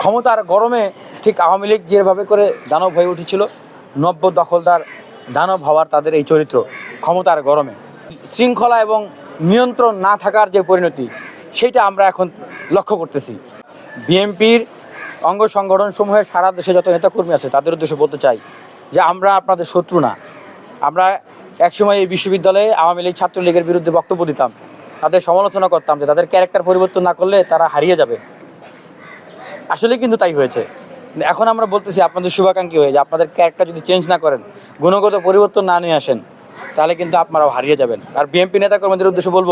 ক্ষমতার গরমে ঠিক আওয়ামী লীগ যেভাবে করে দানব হয়ে উঠেছিল, নব্য দখলদার দানব হওয়ার তাদের এই চরিত্র ক্ষমতার গরমে। শৃঙ্খলা এবং নিয়ন্ত্রণ না থাকার যে পরিণতি, সেটা আমরা এখন লক্ষ্য করতেছি। বিএনপির অঙ্গ সংগঠন সমূহের সারা দেশে যত নেতাকর্মী আছে, তাদের উদ্দেশ্যে বলতে চাই যে আমরা আপনাদের শত্রু না। আমরা একসময় এই বিশ্ববিদ্যালয়ে আওয়ামী লীগ ছাত্রলীগের বিরুদ্ধে বক্তব্য দিতাম। তাদের সমালোচনা করতাম যে তাদের ক্যারেক্টার পরিবর্তন না করলে তারা হারিয়ে যাবে। আসলে কিন্তু তাই হয়েছে। এখন আমরা বলতেছি আপনাদের শুভাকাঙ্ক্ষী হয়ে যে আপনাদের ক্যারেক্টার যদি চেঞ্জ না করেন, গুণগত পরিবর্তন না নিয়ে আসেন, তাহলে কিন্তু আপনারাও হারিয়ে যাবেন। আর বিএনপি নেতাকর্মীদের উদ্দেশ্যে বলব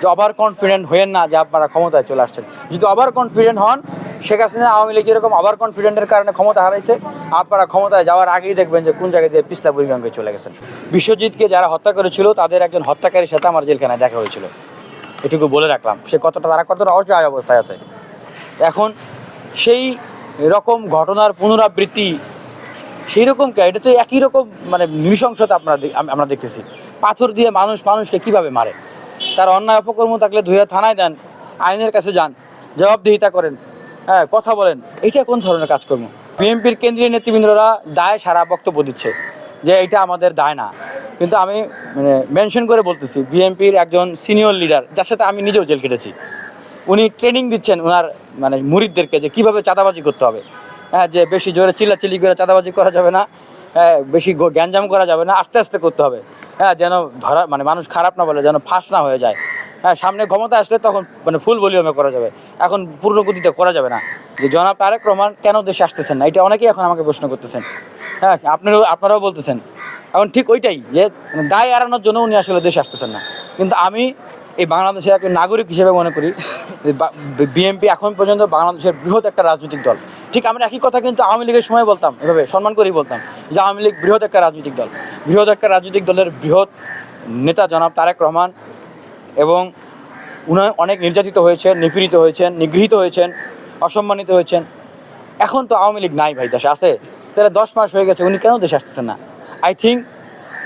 যে ওভার কনফিডেন্ট হয়েন না যে আপনারা ক্ষমতায় চলে আসছেন। যদি ওভার কনফিডেন্ট হন, শেখ হাসিনা আওয়ামী লীগ যেরকম ওভার কনফিডেন্টের কারণে ক্ষমতা হারাইছে, আপনারা ক্ষমতায় যাওয়ার আগেই দেখবেন যে কোন জায়গায় দিয়ে পিছলা পরিগঙ্গে চলে গেছেন। বিশ্বজিৎকে যারা হত্যা করেছিল, তাদের একজন হত্যাকারীর সাথে আমার জেলখানায় দেখা হয়েছিল। এটুকু বলে রাখলাম। সে কতটা তারা কতটা অসহায় অবস্থায় আছে। এখন সেই রকম ঘটনার পুনরাবৃত্তি সেই রকম কে? এটা তো একই রকম মানে নৃশংসতা আপনারা আমরা দেখতেছি। পাথর দিয়ে মানুষ মানুষকে কীভাবে মারে? তার অন্যায় অপকর্ম থাকলে ধুয়ে থানায় দেন, আইনের কাছে যান, জবাবদিহিতা করেন হ্যাঁ কথা বলেন। এটা কোন ধরনের কাজকর্ম? বিএনপির কেন্দ্রীয় নেতৃবৃন্দরা দায় সারা বক্তব্য দিচ্ছে যে এটা আমাদের দায় না। কিন্তু আমি মানে মেনশন করে বলতেছি, বিএনপির একজন সিনিয়র লিডার যার সাথে আমি নিজেও জেল কেটেছি উনি ট্রেনিং দিচ্ছেন ওনার মানে মুরিদদেরকে যে কীভাবে চাঁদাবাজি করতে হবে। হ্যাঁ যে বেশি জোরে চিল্লাচিল্লি করে চাঁদাবাজি করা যাবে না হ্যাঁ বেশি গ্যাঞ্জাম করা যাবে না, আস্তে আস্তে করতে হবে। হ্যাঁ যেন ধরা মানে মানুষ খারাপ না বলে যেন ফাঁস না হয়ে যায়। হ্যাঁ সামনে ক্ষমতা আসলে তখন মানে ফুল ভলিউমে করা যাবে। এখন পূর্ণ গতিতে করা যাবে না। যে জনাব তারেক রহমান কেন দেশে আসতেছেন না? এটা অনেকেই এখন আমাকে প্রশ্ন করতেছেন। হ্যাঁ আপনারাও আপনারাও বলতেছেন। এখন ঠিক ওইটাই যে দায় এড়ানোর জন্য উনি আসলে দেশে আসতেছেন না। কিন্তু আমি এই বাংলাদেশের একজন নাগরিক হিসেবে মনে করি বিএনপি এখন পর্যন্ত বাংলাদেশের বৃহৎ একটা রাজনৈতিক দল। ঠিক আমরা একই কথা কিন্তু আওয়ামী লীগের সময় বলতাম, এভাবে সম্মান করেই বলতাম, যে আওয়ামী লীগ বৃহৎ একটা রাজনৈতিক দল। বৃহৎ একটা রাজনৈতিক দলের বৃহৎ নেতা জনাব তারেক রহমান এবং উনি অনেক নির্যাতিত হয়েছেন, নিপীড়িত হয়েছেন, নিগৃহীত হয়েছেন, অসম্মানিত হয়েছেন। এখন তো আওয়ামী লীগ নাই ভাই দেশে, আছে? তাহলে দশ মাস হয়ে গেছে, উনি কেন দেশে আসতেছেন না? আই থিঙ্ক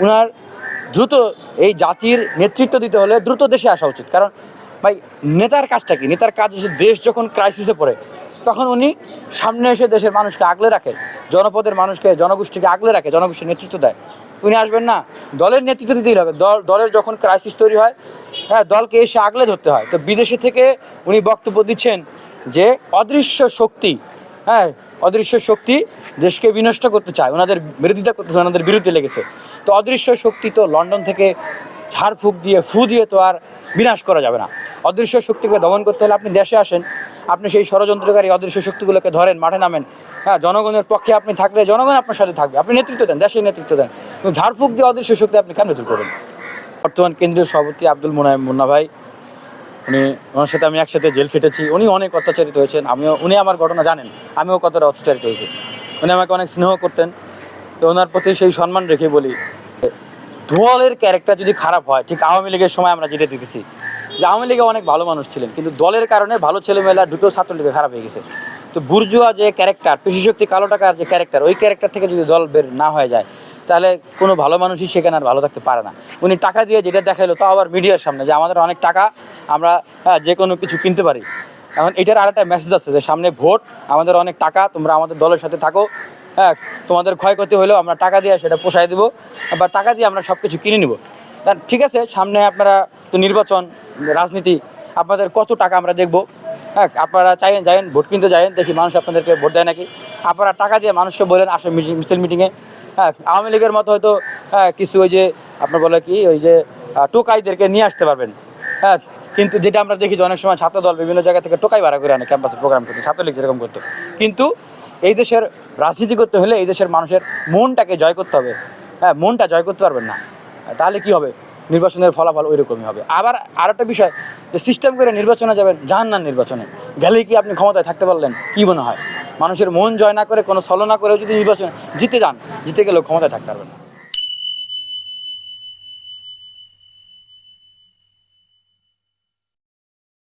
উনার দ্রুত এই জাতির নেতৃত্ব দিতে হলে দ্রুত দেশে আসা উচিত। কারণ ভাই, নেতার কাজটা কি? নেতার কাজ হচ্ছে দেশ যখন ক্রাইসিসে পড়ে, তখন উনি সামনে এসে দেশের মানুষকে আগলে রাখে, জনপদের মানুষকে, জনগোষ্ঠীকে আগলে রাখে, জনগোষ্ঠীর নেতৃত্ব দেয়। উনি আসবেন না, দলের নেতৃত্ব দিতেই হবে। দল, দলের যখন ক্রাইসিস তৈরি হয় হ্যাঁ দলকে এসে আগলে ধরতে হয়। তো বিদেশে থেকে উনি বক্তব্য দিচ্ছেন যে, অদৃশ্য শক্তি হ্যাঁ অদৃশ্য শক্তি দেশকে বিনষ্ট করতে চায়, ওনাদের বিরোধিতা করতেছে ওনাদের বিরুদ্ধে লেগেছে। তো অদৃশ্য শক্তি তো লন্ডন থেকে ঝাড়ফুঁক দিয়ে, ফু দিয়ে তো আর বিনাশ করা যাবে না। অদৃশ্য শক্তিকে দমন করতে হলে আপনি দেশে আসেন, আপনি সেই ষড়যন্ত্রকারী অদৃশ্য শক্তিগুলোকে ধরেন, মাঠে নামেন। হ্যাঁ জনগণের পক্ষে আপনি থাকলে জনগণ আপনার সাথে থাকবে, আপনি নেতৃত্ব দেন, দেশের নেতৃত্ব দেন। ঝাড়ফুঁক দিয়ে অদৃশ্য শক্তি আপনি কেন দূর করবেন? বর্তমান কেন্দ্রীয় সভাপতি আব্দুল মোনায়েম মুন্না ভাই উনি, ওনার সাথে আমি একসাথে জেল খেটেছি। উনি অনেক অত্যাচারিত হয়েছেন। আমিও, উনি আমার ঘটনা জানেন। আমিও কতটা অত্যাচারিত হয়েছি। উনি আমাকে অনেক স্নেহ করতেন। তো ওনার প্রতি সেই সম্মান রেখে বলি, দলের ক্যারেক্টার যদি খারাপ হয়, ঠিক আওয়ামী লীগের সময় আমরা যেটা দেখেছি যে আওয়ামী লীগে অনেক ভালো মানুষ ছিলেন, কিন্তু দলের কারণে ভালো ছেলেমেয়েরা ঢুকেও ছাত্রলীগে খারাপ হয়ে গেছে। তো বুর্জুয়া যে ক্যারেক্টার পেশিশক্তি কালো টাকার যে ক্যারেক্টার ওই ক্যারেক্টার থেকে যদি দল বের না হয়ে যায় তাহলে কোনো ভালো মানুষই সেখানে আর ভালো থাকতে পারে না। উনি টাকা দিয়ে যেটা দেখাইলো তাও আবার মিডিয়ার সামনে যে আমাদের অনেক টাকা আমরা যে কোনো কিছু কিনতে পারি। এখন এটার আর একটা মেসেজ আছে যে সামনে ভোট, আমাদের অনেক টাকা, তোমরা আমাদের দলের সাথে থাকো। হ্যাঁ তোমাদের ক্ষয়ক্ষতি হলেও আমরা টাকা দিয়ে সেটা পোষায় দেবো বা টাকা দিয়ে আমরা সব কিছু কিনে নেব। ঠিক আছে, সামনে আপনারা তো নির্বাচন, রাজনীতি, আপনাদের কত টাকা আমরা দেখব। হ্যাঁ আপনারা চাইেন যাইন ভোট কিনতে যাইন দেখি মানুষ আপনাদেরকে ভোট দেয় নাকি। আপনারা টাকা দিয়ে মানুষকে বলেন, আসো মিছিল মিটিংয়ে হ্যাঁ আওয়ামী লীগের মতো হয়তো হ্যাঁ কিছু ওই যে আপনার বলে কি, ওই যে টোকাইদেরকে নিয়ে আসতে পারবেন। হ্যাঁ কিন্তু যেটা আমরা দেখি যে অনেক সময় ছাত্র দল বিভিন্ন জায়গা থেকে টোকাই ভাড়া করে আনে, ক্যাম্পাসে প্রোগ্রাম করতে, ছাত্রলীগ যেরকম করতো। কিন্তু এই দেশের রাজনীতি করতে হলে এই দেশের মানুষের মনটাকে জয় করতে হবে। হ্যাঁ মনটা জয় করতে পারবেন না। তাহলে কি হবে? নির্বাচনের ফলাফল ওই রকমই হবে। আবার আর একটা বিষয়, যে সিস্টেম করে নির্বাচনে যাবেন যান না নির্বাচনে। গেলেই কি আপনি ক্ষমতায় থাকতে পারলেন? কি মনে হয়? মানুষের মন জয় না করে, কোনো ছলনা করেও যদি নির্বাচন জিতে যান জিতে গেলেও ক্ষমতায় থাকতে পারবে না।